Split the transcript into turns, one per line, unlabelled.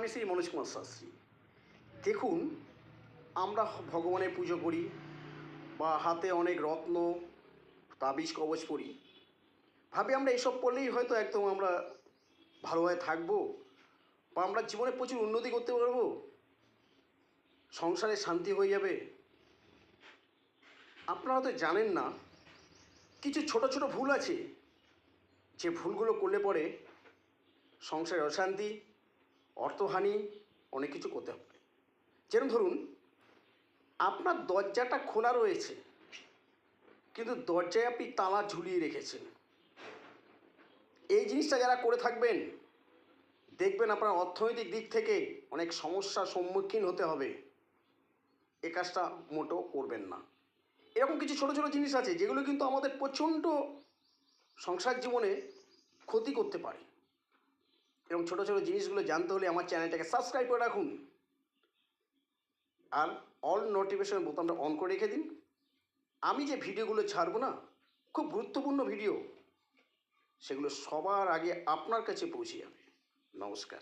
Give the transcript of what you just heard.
আমি শ্রী মনোজ কুমার শাস্ত্রী। দেখুন, আমরা ভগবানের পুজো করি বা হাতে অনেক রত্ন, তাবিজ কবচ পড়ি ভাবি আমরা এসব পড়লেই হয়তো একদম আমরা ভালোভাবে থাকব বা আমরা জীবনে প্রচুর উন্নতি করতে পারব। সংসারে শান্তি হয়ে যাবে। আপনারা তো জানেন না, কিছু ছোট ছোট ভুল আছে। যে ভুলগুলো করলে পরে সংসারে অশান্তি অর্থহানি অনেক কিছু করতে হবে। যেরকম ধরুন, আপনার দরজাটা খোলা রয়েছে, কিন্তু দরজায় আপনি তালা ঝুলিয়ে রেখেছেন। এই জিনিসটা যারা করে থাকবেন, দেখবেন আপনার অর্থনৈতিক দিক থেকে অনেক সমস্যার সম্মুখীন হতে হবে। এ কাজটা মোটেও করবেন না। এরকম কিছু ছোটো ছোটো জিনিস আছে, যেগুলো কিন্তু আমাদের প্রচণ্ড সংসার জীবনে ক্ষতি করতে পারে। এরকম ছোটো ছোটো জিনিসগুলো জানতে হলে আমার চ্যানেলটাকে সাবস্ক্রাইব করে রাখুন। আর অল নোটিফিকেশন বোতামটা অন করে রেখে দিন। আমি যে ভিডিওগুলো ছাড়বো না, খুব গুরুত্বপূর্ণ ভিডিও, সেগুলো সবার আগে আপনার কাছে পৌঁছে যাবে। নমস্কার।